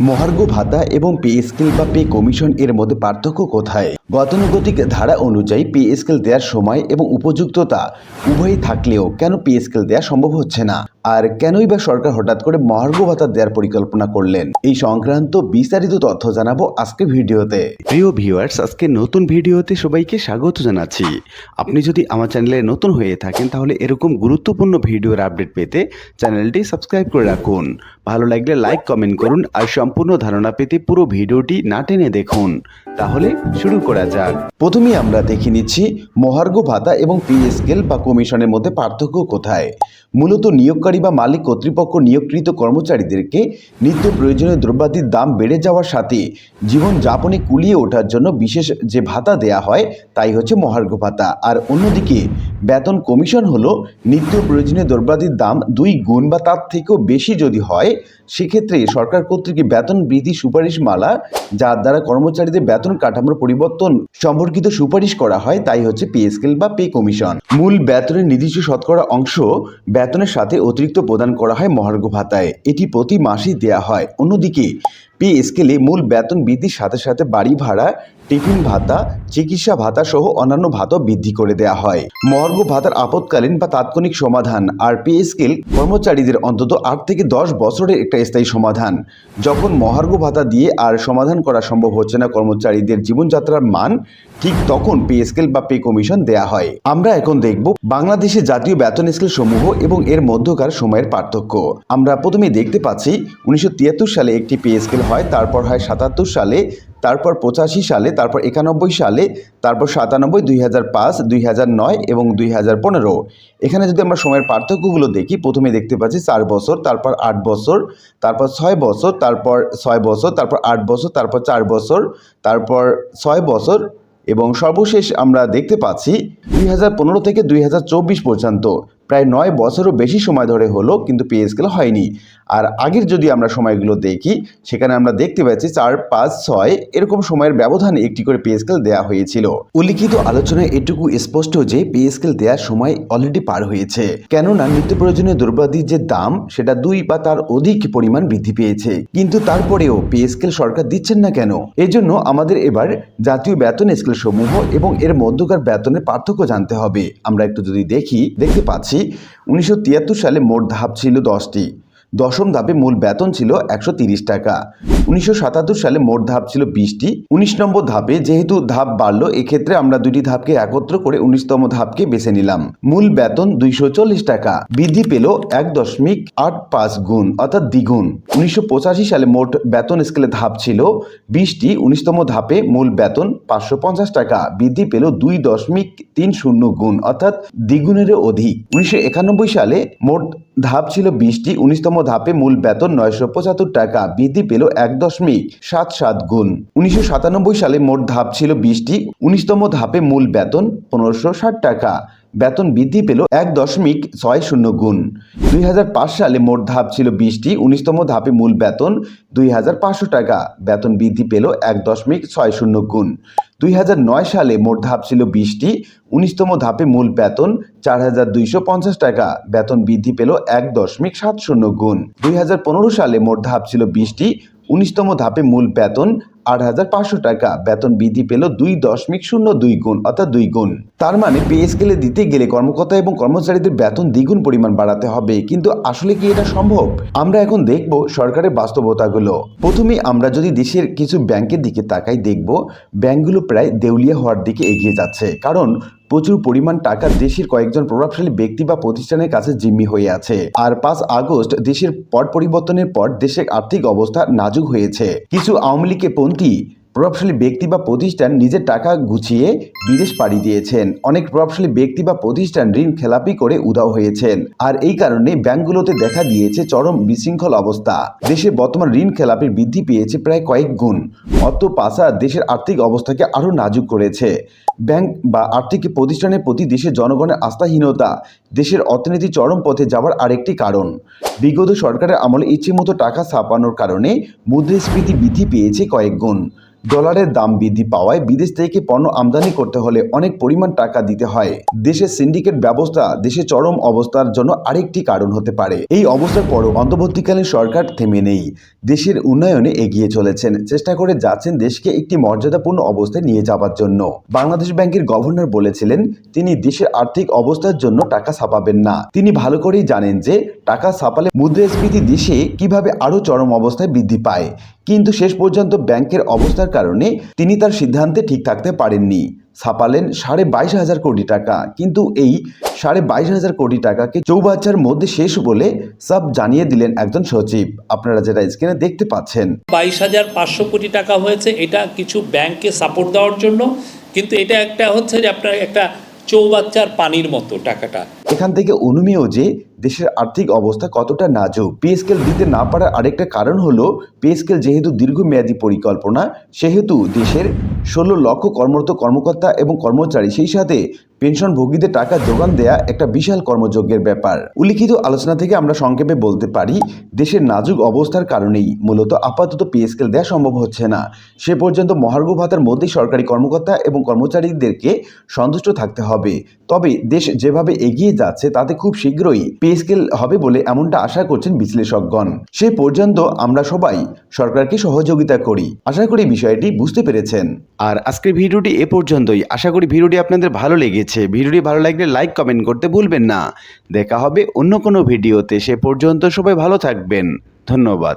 মহার্ঘ ভাতা এবং পে স্কেল বা পে কমিশন এর মধ্যে পার্থক্য কোথায়? গতানুগতিক ধারা অনুযায়ী পে স্কেল দেওয়ার সময় এবং উপযুক্ততা উভয়ই থাকলেও কেন পে স্কেল দেওয়া সম্ভব হচ্ছে না? আর কেনই বা সরকার হঠাৎ করে মহার্ঘ ভাতা দেওয়ার পরিকল্পনা করলেন? এই সংক্রান্ত বিস্তারিত তথ্য জানাব আজকে ভিডিওতে। প্রিয় ভিউয়ার্স আজকে নতুন ভিডিওতে সবাইকে স্বাগত জানাচ্ছি। আপনি যদি আমার চ্যানেলে নতুন হয়ে থাকেন তাহলে এরকম গুরুত্বপূর্ণ ভিডিওর আপডেট পেতে চ্যানেলটি সাবস্ক্রাইব করে রাখুন। ভালো লাগলে লাইক কমেন্ট করুন আর সম্পূর্ণ ধারণা পেতে পুরো ভিডিওটি না টেনে দেখুন। তাহলে শুরু করা যাক। প্রথমে আমরা দেখে নিচ্ছি মহার্ঘ ভাতা এবং পি স্কেল বা কমিশনের মধ্যে পার্থক্য কোথায়? মূলত নিয়োগকারী বা মালিক কর্তৃপক্ষ নিয়োগকৃত কর্মচারীদেরকে নিত্য প্রয়োজনীয় দ্রব্যাদির দাম বেড়ে যাওয়ার সাথে জীবনযাপনে কুলিয়ে ওঠার জন্য বিশেষ যে ভাতা দেয়া হয়, তাই হচ্ছে মহার্ঘ ভাতা। আর অন্যদিকে, বেতন কমিশন হলো নিত্য প্রয়োজনীয় দ্রব্যাদির দাম দুই গুণ বা তার থেকেও বেশি যদি হয়, সেক্ষেত্রে সরকার কর্তৃক বেতন বৃদ্ধি সুপারিশ মালা যার দ্বারা কর্মচারীদের বেতন কাঠামোর পরিবর্তন সম্পর্কিত সুপারিশ করা হয়, তাই হচ্ছে পে স্কেল বা পে কমিশন। মূল বেতনের নির্দিষ্ট শতকরা অংশ বেতনের সাথে অতিরিক্ত প্রদান করা হয় মহার্ঘ ভাতায়। এটি প্রতি মাসেই দেওয়া হয়। অন্যদিকে, পে স্কেলে মূল বেতন বৃদ্ধির সাথে সাথে বাড়ি ভাড়া টিফিন ভাতা, চিকিৎসা ভাতা সহ অন্যান্য ভাতা বৃদ্ধি করে দেওয়া হয়। মহার্ঘ ভাতার আপৎকালীন বা তাৎক্ষণিক সমাধান আর পে স্কেল কর্মচারীদের অন্তত আট থেকে দশ বছরের একটা স্থায়ী সমাধান। যখন মহার্ঘ ভাতা দিয়ে আর সমাধান করা সম্ভব হচ্ছে না কর্মচারীদের জীবনযাত্রার মান, ঠিক তখন পে স্কেল বা পে কমিশন দেয়া হয়। আমরা এখন দেখব বাংলাদেশে জাতীয় বেতন স্কেল সমূহ এবং এর মধ্যকার সময়ের পার্থক্য। আমরা প্রথমে দেখতে পাচ্ছি, উনিশশো তিয়াত্তর সালে একটি পে স্কেল হয়, তারপর হয় সাতাত্তর সালে তারপর পঁচাশি সালে, তারপর একানব্বই সালে, তারপর সাতানব্বই, দুই হাজার পাঁচ, দুই হাজার নয় এবং দুই হাজার পনেরো। এখানে যদি আমরা সময়ের পার্থক্যগুলো দেখি প্রথমে দেখতে পাচ্ছি চার বছর, তারপর আট বছর, তারপর ছয় বছর, তারপর ছয় বছর, তারপর আট বছর, তারপর চার বছর, তারপর ছয় বছর এবং সর্বশেষ আমরা দেখতে পাচ্ছি দুই হাজার পনেরো থেকে দুই হাজার চব্বিশ পর্যন্ত। প্রায় নয় বছরও বেশি সময় ধরে হলো, কিন্তু পে স্কেল হয়নি। আর আগের যদি আমরা সময়গুলো দেখি, সেখানে আমরা দেখতে পাচ্ছি চার, পাঁচ, ছয় এরকম সময়ের ব্যবধানে একটি করে পে স্কেল দেওয়া হয়েছিল। উল্লিখিত আলোচনায় এটুকু স্পষ্ট যে পে স্কেল দেওয়ার সময় অলরেডি পার হয়েছে। কেননা নিত্য প্রয়োজনীয় দ্রব্যাদির যে দাম, সেটা দুই বা তার অধিক পরিমাণ বৃদ্ধি পেয়েছে। কিন্তু তারপরেও পে স্কেল সরকার দিচ্ছেন না কেন? এজন্য আমাদের এবার জাতীয় বেতন স্কেল সমূহ এবং এর মধ্যকার বেতনের পার্থক্য জানতে হবে। আমরা একটু যদি দেখি, দেখতে পাচ্ছি, উনিশশো তিয়াত্তর সালে মোট ধাপ ছিল দশটি। দশম ধাপে মূল বেতন ছিল একশো টাকা। উনিশশো সাতাত্তর সালে মোট ধাপ ছিল বিশটি। উনিশ নম্বর ধাপে যেহেতু ধাপ বাড়লো, এক্ষেত্রে আমরা দুটি ধাপকে একত্র করে উনিশতম ধাপকে বেছে নিলাম। মূল বেতন দুইশো চল্লিশ টাকা। বৃদ্ধি পেল এক দশমিক আট পাঁচ গুণ, অর্থাৎ দ্বিগুণ। উনিশশো পঁচাশি সালে মোট বেতন স্কেলে ধাপ ছিল বিশটি। উনিশতম ধাপে মূল বেতন পাঁচশো পঞ্চাশ টাকা। বৃদ্ধি পেল দুই দশমিক তিন শূন্য গুণ, অর্থাৎ দ্বিগুণেরও অধিক। উনিশশো একানব্বই সালে মোট ধাপ ছিল বিশটি। উনিশতম ধাপে মূল বেতন নয়শো পঁচাত্তর টাকা বৃদ্ধি পেল এক দশমিক সাত সাত গুণ। উনিশশো সাতানব্বই সালে মোট ধাপ ছিল বিশটি। উনিশতম ধাপে মূল বেতন পনেরোশো ষাট টাকা। বেতন বৃদ্ধি পেল এক দশমিক ছয় শূন্য গুণ। দুই হাজার পাঁচ সালে মোট ধাপ ছিল বিশটি, উনিশতম ধাপে মূল বেতন দুই হাজার পাঁচশো টাকা। বেতন বৃদ্ধি পেল এক দশমিক ছয় শূন্য গুণ। দুই হাজার নয় সালে মোট ধাপ ছিল বিশটি, উনিশতম ধাপে মূল বেতন চার হাজার দুইশো পঞ্চাশ টাকা। বেতন বৃদ্ধি পেল এক দশমিক সাত শূন্য গুণ। দুই হাজার পনেরো সালে মোট ধাপ ছিল বিশটি, উনিশতম ধাপে মূল বেতন আট হাজার পাঁচশো টাকা। বেতন বৃদ্ধি পেল দুই দশমিক শূন্য দুই গুণ, অর্থাৎ দুই গুণ। তার মানে পে স্কেলে দিতে গেলে কর্মকর্তা এবং কর্মচারীদের বেতন দ্বিগুণ পরিমাণ বাড়াতে হবে। কিন্তু আসলে কি এটা সম্ভব? আমরা এখন দেখব সরকারের বাস্তবতাগুলো। প্রথমে আমরা যদি দেশের কিছু ব্যাংকের দিকে তাকাই, দেখব ব্যাংকগুলো প্রায় দেউলিয়া হওয়ার দিকে এগিয়ে যাচ্ছে। কারণ প্রচুর পরিমাণ টাকা দেশের কয়েকজন প্রভাবশালী ব্যক্তি বা প্রতিষ্ঠানের কাছে জিম্মি হয়ে আছে। আর পাঁচ আগস্ট দেশের পট পরিবর্তনের পর দেশের আর্থিক অবস্থা নাজুক হয়েছে। কিছু আওয়ামী লীগের পন্থী প্রভাবশালী ব্যক্তি বা প্রতিষ্ঠান নিজের টাকা গুছিয়ে বিদেশ পাড়ি দিয়েছেন। অনেক প্রভাবশালী ব্যক্তি বা প্রতিষ্ঠান ঋণ খেলাপি করে উধাও হয়েছেন। আর এই কারণে ব্যাংকগুলোতে দেখা দিয়েছে চরম বিশৃঙ্খল অবস্থা। দেশের বর্তমান ঋণ খেলাপির বৃদ্ধি পেয়েছে প্রায় কয়েক গুণ। অর্থ পাচার দেশের আর্থিক অবস্থাকে আরও নাজুক করেছে। ব্যাংক বা আর্থিক প্রতিষ্ঠানের প্রতি দেশের জনগণের আস্থাহীনতা, দেশের অর্থনীতি চরম পথে যাওয়ার আরেকটি কারণ। বিগত সরকারের আমলে ইচ্ছে মতো টাকা ছাপানোর কারণে মুদ্রাস্ফীতি বৃদ্ধি পেয়েছে কয়েক গুণ। ডলারের দাম বৃদ্ধি পাওয়ায় বিদেশ থেকে পণ্য আমদানি করতে হলে অনেক পরিমাণ টাকা দিতে হয়। দেশের সিন্ডিকেট ব্যবস্থা দেশে চরম অবস্থার জন্য আরেকটি কারণ হতে পারে। এই অবস্থার পরও অন্তর্বর্তীকালীন সরকার থেমে নেই। দেশের উন্নয়নে এগিয়ে চলেছেন। চেষ্টা করে যাচ্ছেন দেশকে একটি মর্যাদাপূর্ণ অবস্থায় নিয়ে যাওয়ার জন্য। বাংলাদেশ ব্যাংকের গভর্নর বলেছিলেন, তিনি দেশের আর্থিক অবস্থার জন্য টাকা ছাপাবেন না। তিনি ভালো করেই জানেন যে, টাকা ছাপালে মুদ্রাস্ফীতি দেশে কীভাবে আরও চরম অবস্থায় বৃদ্ধি পায়। কিন্তু শেষ পর্যন্ত ব্যাংকের অবস্থার কারণে তিনি তার সিদ্ধান্তে ঠিক থাকতে পারেননি। ছাপালেন সাড়ে বাইশ হাজার কোটি টাকা। কিন্তু এই সাড়ে বাইশ হাজার কোটি টাকাকে চৌবাচ্চার মধ্যে শেষ বলে সব জানিয়ে দিলেন একজন সচিব। আপনারা যেটা স্ক্রিনে দেখতে পাচ্ছেন। বাইশ হাজার পাঁচশো কোটি টাকা হয়েছে, এটা কিছু ব্যাংককে সাপোর্ট দেওয়ার জন্য। কিন্তু এটা একটা হচ্ছে যে আপনার একটা চৌবাচ্চার পানির মতো টাকাটা। এখান থেকে অনুমেয় যে দেশের আর্থিক অবস্থা কতটা নাজুক। পে স্কেল দিতে না পারার আরেকটা কারণ হলো, পে স্কেল যেহেতু দীর্ঘমেয়াদী পরিকল্পনা, সেহেতু দেশের ষোলো লক্ষ কর্মরত কর্মকর্তা এবং কর্মচারী, সেই সাথে পেনশনভোগীদের টাকা যোগান দেয়া একটা বিশাল কর্মযজ্ঞের ব্যাপার। উল্লিখিত আলোচনা থেকে আমরা সংক্ষেপে বলতে পারি, দেশের নাজুক অবস্থার কারণেই মূলত আপাতত পে স্কেল দেওয়া সম্ভব হচ্ছে না। সে পর্যন্ত মহার্ঘ ভাতার মধ্যেই সরকারি কর্মকর্তা এবং কর্মচারীদেরকে সন্তুষ্ট থাকতে হবে। তবে দেশ যেভাবে এগিয়ে যাচ্ছে তাতে খুব শীঘ্রই পে স্কেল হবে বলে এমনটা আশা করছেন বিশ্লেষকগণ। সে পর্যন্ত আমরা সবাই সরকারকে সহযোগিতা করি। আশা করি বিষয়টি বুঝতে পেরেছেন। আর আজকের ভিডিওটি এ পর্যন্তই। আশা করি ভিডিওটি আপনাদের ভালো লেগেছে। ভিডিওটি ভালো লাগলে লাইক, কমেন্ট করতে ভুলবেন না। দেখা হবে অন্য কোনো ভিডিওতে। সে পর্যন্ত সবাই ভালো থাকবেন। ধন্যবাদ।